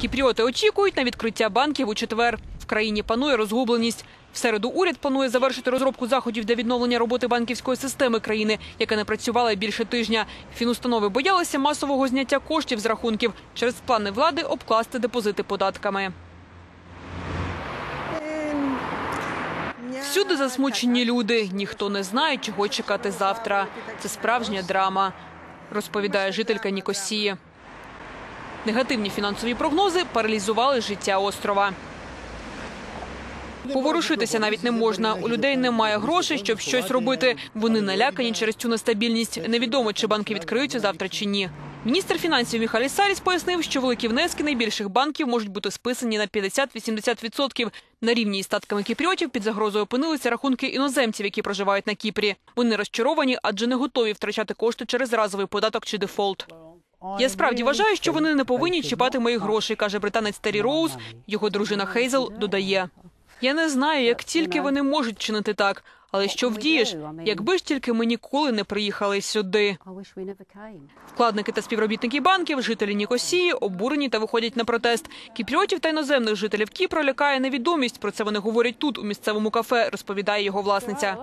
Кіпріоти очікують на відкриття банків у четвер. В країні панує розгубленість. В середу уряд планує завершити розробку заходів для відновлення роботи банківської системи країни, яка не працювала більше тижня. Фінустанови боялися масового зняття коштів з рахунків через плани влади обкласти депозити податками. Всюди засмучені люди. Ніхто не знає, чого чекати завтра. Це справжня драма, розповідає жителька Нікосії. Негативні фінансові прогнози паралізували життя острова. Поворушитися навіть не можна. У людей немає грошей, щоб щось робити. Вони налякані через цю нестабільність. Невідомо, чи банки відкриються завтра чи ні. Міністр фінансів Міхалі Саріс пояснив, що великі внески найбільших банків можуть бути списані на 50-80%. На рівні із статками кіпріотів під загрозою опинилися рахунки іноземців, які проживають на Кіпрі. Вони розчаровані, адже не готові втрачати кошти через разовий податок чи дефолт. Я справді вважаю, що вони не повинні чіпати моїх грошей, каже британець Террі Роуз. Його дружина Хейзел додає. Я не знаю, як тільки вони можуть чинити так, але що вдієш, якби ж тільки ми ніколи не приїхали сюди. Вкладники та співробітники банків, жителі Нікосії, обурені та виходять на протест. Кіпріотів та іноземних жителів Кіпра лякає невідомість. Про це вони говорять тут, у місцевому кафе, розповідає його власниця.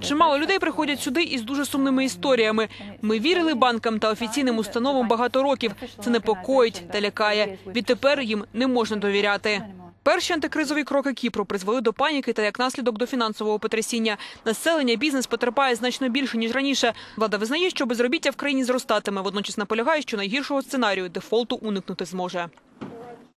Чимало людей приходять сюди із дуже сумними історіями. Ми вірили банкам та офіційним установам багато років. Це непокоїть та лякає. Відтепер їм не можна довіряти. Перші антикризові кроки Кіпру призвели до паніки та як наслідок до фінансового потрясіння. Населення бізнес потерпає значно більше ніж раніше. Влада визнає, що безробіття в країні зростатиме. Водночас наполягає, що найгіршого сценарію дефолту уникнути зможе.